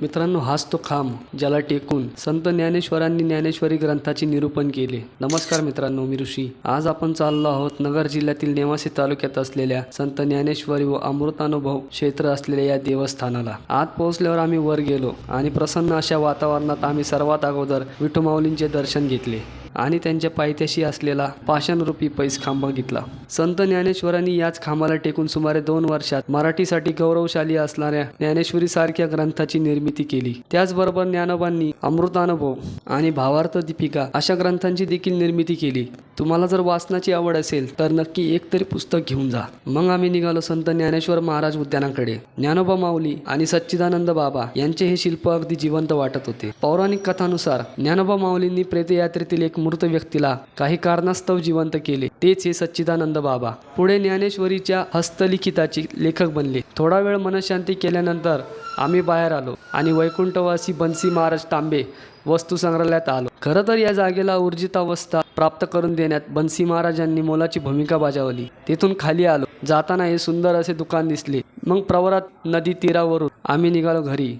मित्रांनो हाच तो खांब ज्याला टेकून संत ज्ञानेश्वरांनी ज्ञानेश्वरी ग्रंथाचे निरूपण केले. नमस्कार मित्रांनो मी ऋषी. आज आपण चाललो आहोत नगर जिल्ह्यातील नेवासे तालुक्यात असलेल्या संत ज्ञानेश्वरी व अमृतानुभव क्षेत्र असलेल्या या देवस्थानाला. आत पोहोचल्यावर आम्ही वर गेलो आणि प्रसन्न अशा वातावरणात आम्ही सर्वात अगोदर विठुमाऊलींचे दर्शन घेतले. आणि त्यांच्या पायथ्याशी असलेला पाषाणरूपी पैस खांब बघितला संत ज्ञानेश्वरांनी याच खांबाला टेकून सुमारे दोन वर्षात मराठीसाठी गौरवशाली असणाऱ्या ज्ञानेश्वरी सारख्या ग्रंथाची निर्मिती केली. त्याचबरोबर ज्ञानोबांनी अमृतानुभव आणि भावार्थ दीपिका अशा ग्रंथांची देखील निर्मिती केली. तुम्हाला जर वाचनाची आवड असेल तर नक्की एक तरी पुस्तक घेऊन जा. मग आम्ही निघालो संत ज्ञानेश्वर महाराज उद्यानाकडे. ज्ञानोबा माऊली आणि सच्चिदानंद बाबा यांचे हे शिल्प अगदी जिवंत वाटत होते. पौराणिक कथानुसार ज्ञानोबा माऊलींनी प्रेतयात्रेतील एक मृत व्यक्तीला काही कारणास्तव जिवंत केले. तेच हे सच्चिदानंद बाबा. पुढे ज्ञानेश्वरीच्या हस्तलिखिताचे लेखक बनले. थोडा वेळ मनशांती केल्यानंतर आम्ही बाहेर आलो आणि वैकुंठवासी बन्सी महाराज तांबे वस्तू संग्रहालयात आलो. खरं तर या जागेला ऊर्जितावस्था प्राप्त करून देण्यात बन्सी महाराजांनी मोलाची भूमिका बजावली. तेथून खाली आलो. जाताना हे सुंदर असे दुकान दिसले. मग प्रवरात नदी तीरावरून आम्ही निघालो घरी.